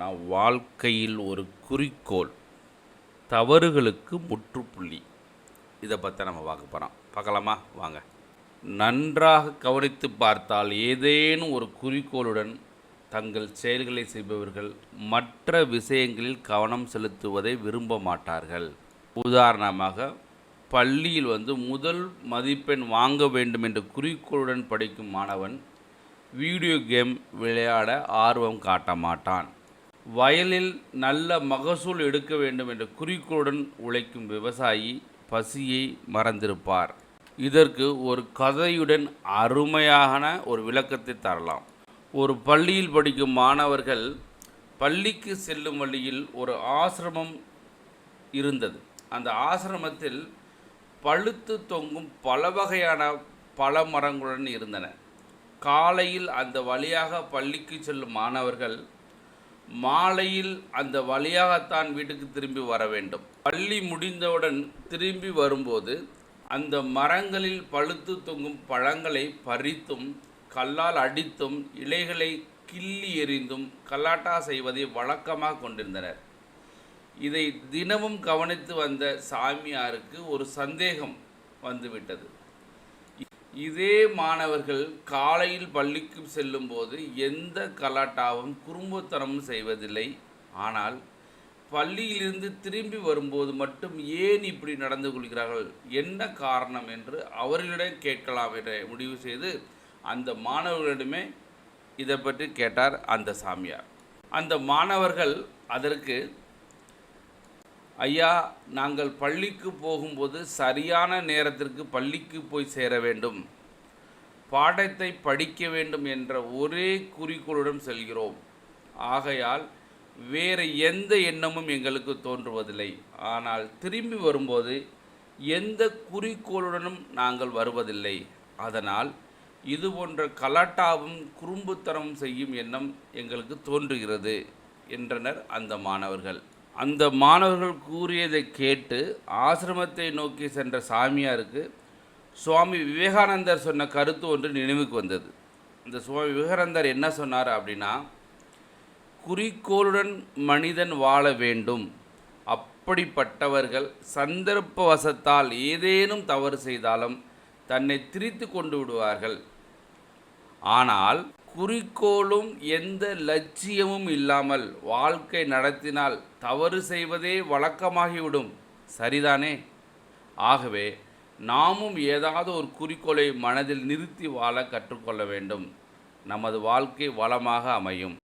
அப்படின்னா வாழ்க்கையில் ஒரு குறிக்கோள் தவறுகளுக்கு முற்றுப்புள்ளி. இதை பற்றி நம்ம பார்க்க போகிறோம் பார்க்கலாமா? வாங்க. நன்றாக கவனித்து பார்த்தால் ஏதேனும் ஒரு குறிக்கோளுடன் தங்கள் செயல்களை செய்பவர்கள் மற்ற விஷயங்களில் கவனம் செலுத்துவதை விரும்ப மாட்டார்கள். உதாரணமாக பள்ளியில் வந்து முதல் மதிப்பெண் வாங்க வேண்டும் என்ற குறிக்கோளுடன் படிக்கும் மாணவன் வீடியோ கேம் விளையாட ஆர்வம் காட்ட மாட்டான். வயலில் நல்ல மகசூல் எடுக்க வேண்டும் என்ற குறிக்கோளுடன் உழைக்கும் விவசாயி பசியை மறந்திருப்பார். இதற்கு ஒரு கதையுடன் அருமையான ஒரு விளக்கத்தை தரலாம். ஒரு பள்ளியில் படிக்கும் மாணவர்கள் பள்ளிக்கு செல்லும் வழியில் ஒரு ஆசிரமம் இருந்தது. அந்த ஆசிரமத்தில் பழுத்து தொங்கும் பல வகையான பல மரங்களுடன் இருந்தன. காலையில் அந்த வழியாக பள்ளிக்கு செல்லும் மாணவர்கள் மாலையில் அந்த வழியாகத்தான் வீட்டுக்கு திரும்பி வர வேண்டும். பள்ளி முடிந்தவுடன் திரும்பி வரும்போது அந்த மரங்களில் பழுத்து தொங்கும் பழங்களை பறித்தும் கல்லால் அடித்தும் இலைகளை கிள்ளி எறிந்தும் கல்லாட்டா செய்வதை வழக்கமாக கொண்டிருந்தனர். இதை தினமும் கவனித்து வந்த சாமியாருக்கு ஒரு சந்தேகம் வந்துவிட்டது. இதே மாணவர்கள் காலையில் பள்ளிக்கு செல்லும்போது எந்த கலாட்டாவும் குறும்புத்தனமும் செய்வதில்லை. ஆனால் பள்ளியிலிருந்து திரும்பி வரும்போது மட்டும் ஏன் இப்படி நடந்து கொள்கிறார்கள்? என்ன காரணம் என்று அவர்களிடம் கேட்கலாம் என்ற முடிவு செய்து அந்த மாணவர்களிடமே இதை பற்றி கேட்டார் அந்த சாமியார். அந்த மாணவர்கள் அதற்கு ஐயா நாங்கள் பள்ளிக்கு போகும்போது சரியான நேரத்திற்கு பள்ளிக்கு போய் சேர வேண்டும். பாடத்தை படிக்க வேண்டும் என்ற ஒரே குறிக்கோளுடன் செல்கிறோம். ஆகையால் வேறு எந்த எண்ணமும் எங்களுக்கு தோன்றுவதில்லை. ஆனால் திரும்பி வரும்போது எந்த குறிக்கோளுடனும் நாங்கள் வருவதில்லை. அதனால் இது போன்ற கலாட்டாவும் குறும்புத்தனமும் செய்யும் எண்ணம் எங்களுக்கு தோன்றுகிறது என்றனர் அந்த மாணவர்கள். அந்த மாணவர்கள் கூறியதை கேட்டு ஆசிரமத்தை நோக்கி சென்ற சாமியாருக்கு சுவாமி விவேகானந்தர் சொன்ன கருத்து ஒன்று நினைவுக்கு வந்தது. இந்த சுவாமி விவேகானந்தர் என்ன சொன்னார் அப்படின்னா குறிக்கோளுடன் மனிதன் வாழ வேண்டும். அப்படிப்பட்டவர்கள் சந்தர்ப்பவசத்தால் ஏதேனும் தவறு செய்தாலும் தன்னை திரித்து கொண்டு விடுவார்கள். ஆனால் குறிக்கோளும் எந்த லட்சியமும் இல்லாமல் வாழ்க்கை நடத்தினால் தவறு செய்வதே வழக்கமாகிவிடும். சரிதானே? ஆகவே நாமும் ஏதாவது ஒரு குறிக்கோளை மனதில் நிறுத்தி வாழ கற்றுக்கொள்ள வேண்டும். நமது வாழ்க்கை வளமாக அமையும்.